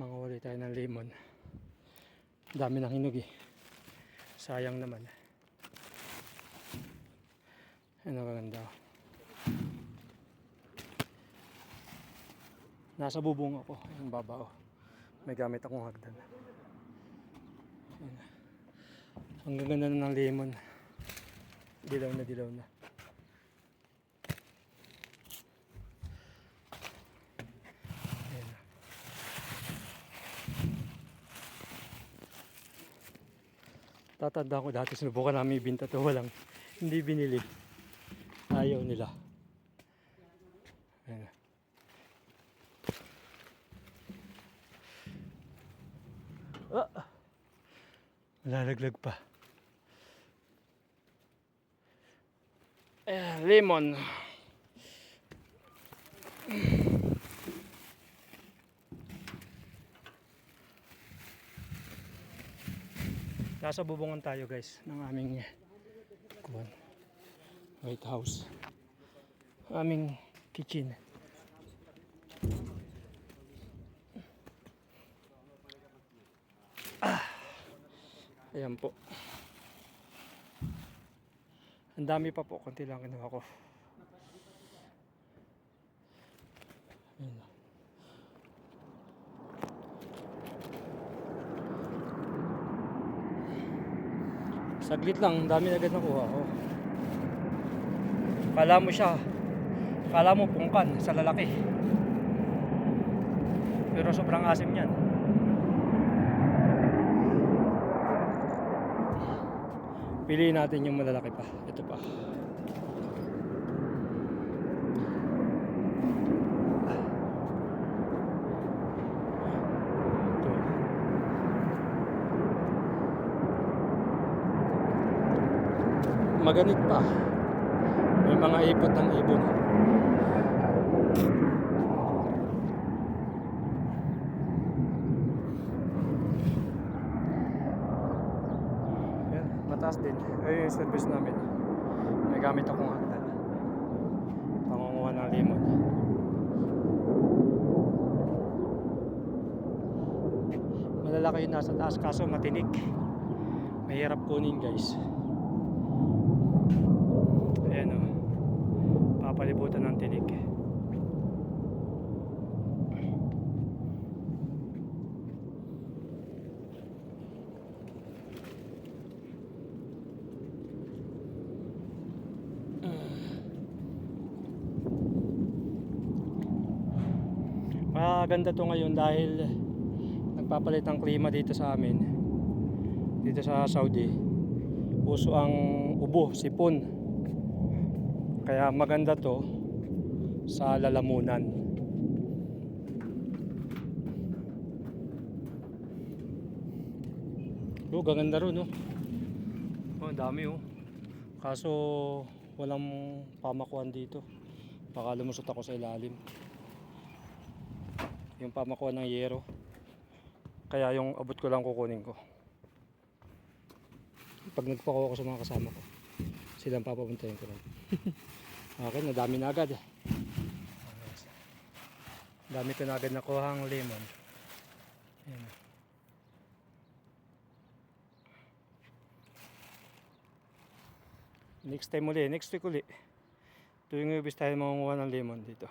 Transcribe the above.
Mga uli tayo ng lemon. Dami ng hinog eh. Sayang naman. Ano kaganda. oh. Nasa bubong ako. Yung baba oh. May gamit akong hagdan. Ang gaganda na ng lemon. Dilaw na dilaw na. Ayan. Tatanda ko dati sinubukan namin ibinta to walang hindi binili. Ayaw nila. Ayan. Ah! Malalaglag pa. Ayan, lemon. Nasa bubungan tayo guys ng aming kuwan, White House. Aming kitchen. Ah. Ayan po. Ang dami pa po, konti lang kinuha ko. Ayan. Saglit lang, ang dami agad nakuha ko. Kala mo siya, kala mo pungkan sa lalaki. Pero sobrang asim niyan. Piliin natin yung malalaki pa. Ito pa. Ito. Maganit pa. May mga ipot ng ibon. Yan, mataas din. Ayun yung service namin. May gamit akong hagdan. Pangunguha ng limon. Malalaki yung nasa taas kaso matinik. Mahirap kunin guys. Ayan o. Papalibutan ng tinik. Maganda to ngayon dahil nagpapalit ang klima dito sa amin. Dito sa Saudi. Uso ang ubo, sipon. Kaya maganda to sa lalamunan. Oh, gaganda ron, no? Oh, ang dami, oh. Kaso, walang pamakuan dito. Baka lumusot ako sa ilalim. Yung pamakuan ng yero. Kaya yung abot ko lang kukunin ko. Pag nagpakuha ko sa mga kasama ko, silang papapuntahin ko lang. okay, nadami na agad. Dami ko na agad nakuha ang lemon. Ayan. Next time uli, next week uli. Tuwing ubis tayo makunguha ng lemon dito.